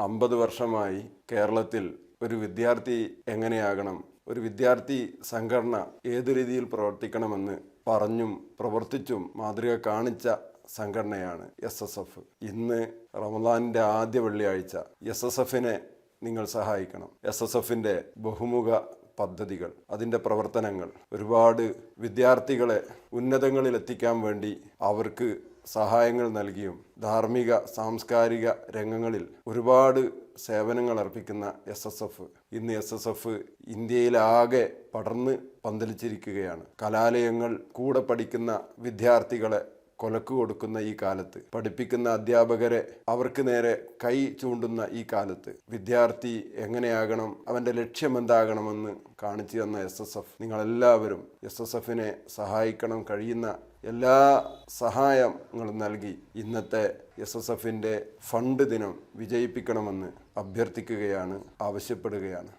അമ്പത് വർഷമായി കേരളത്തിൽ ഒരു വിദ്യാർത്ഥി എങ്ങനെയാകണം? ഒരു വിദ്യാർത്ഥി സംഘടന ഏതു രീതിയിൽ പ്രവർത്തിക്കണമെന്ന് പറഞ്ഞും പ്രവർത്തിച്ചും മാതൃക കാണിച്ച സംഘടനയാണ് എസ് എസ് എഫ് ഇന്ന് റമദാനിന്റെ ആദ്യ വെള്ളിയാഴ്ച എസ് എസ് എഫിനെ നിങ്ങൾ സഹായിക്കണം. എസ് എസ് എഫിന്റെ ബഹുമുഖ പദ്ധതികൾ അതിന്റെ പ്രവർത്തനങ്ങൾ. ഒരുപാട് വിദ്യാർത്ഥികളെ ഉന്നതങ്ങളിൽ എത്തിക്കാൻ വേണ്ടി അവർക്ക് സഹായങ്ങൾ നൽകിയും ധാർമ്മിക സാംസ്കാരിക രംഗങ്ങളിൽ ഒരുപാട് സേവനങ്ങൾ അർപ്പിക്കുന്ന എസ് എസ് എഫ് ഇന്ന് എസ് എസ് എഫ് ഇന്ത്യയിലാകെ പടർന്ന് പന്തലിച്ചിരിക്കുകയാണ്. കലാലയങ്ങൾ കൂടെ പഠിക്കുന്ന വിദ്യാർത്ഥികളെ കൊലക്ക് കൊടുക്കുന്ന ഈ കാലത്ത് പഠിപ്പിക്കുന്ന അധ്യാപകരെ അവർക്ക് നേരെ കൈ ചൂണ്ടുന്ന ഈ കാലത്ത് വിദ്യാർത്ഥി എങ്ങനെയാകണം അവന്റെ ലക്ഷ്യം എന്താകണമെന്ന് കാണിച്ചു തന്ന എസ് എസ് എഫ് നിങ്ങളെല്ലാവരും എസ് എസ് എഫിനെ സഹായിക്കണം കഴിയുന്ന എല്ലാ സഹായങ്ങളും നൽകി ഇന്നത്തെ എസ് എസ് എഫിന്റെ ഫണ്ട് ദിനം വിജയിപ്പിക്കണമെന്ന് അഭ്യർത്ഥിക്കുകയാണ് ആവശ്യപ്പെടുകയാണ്.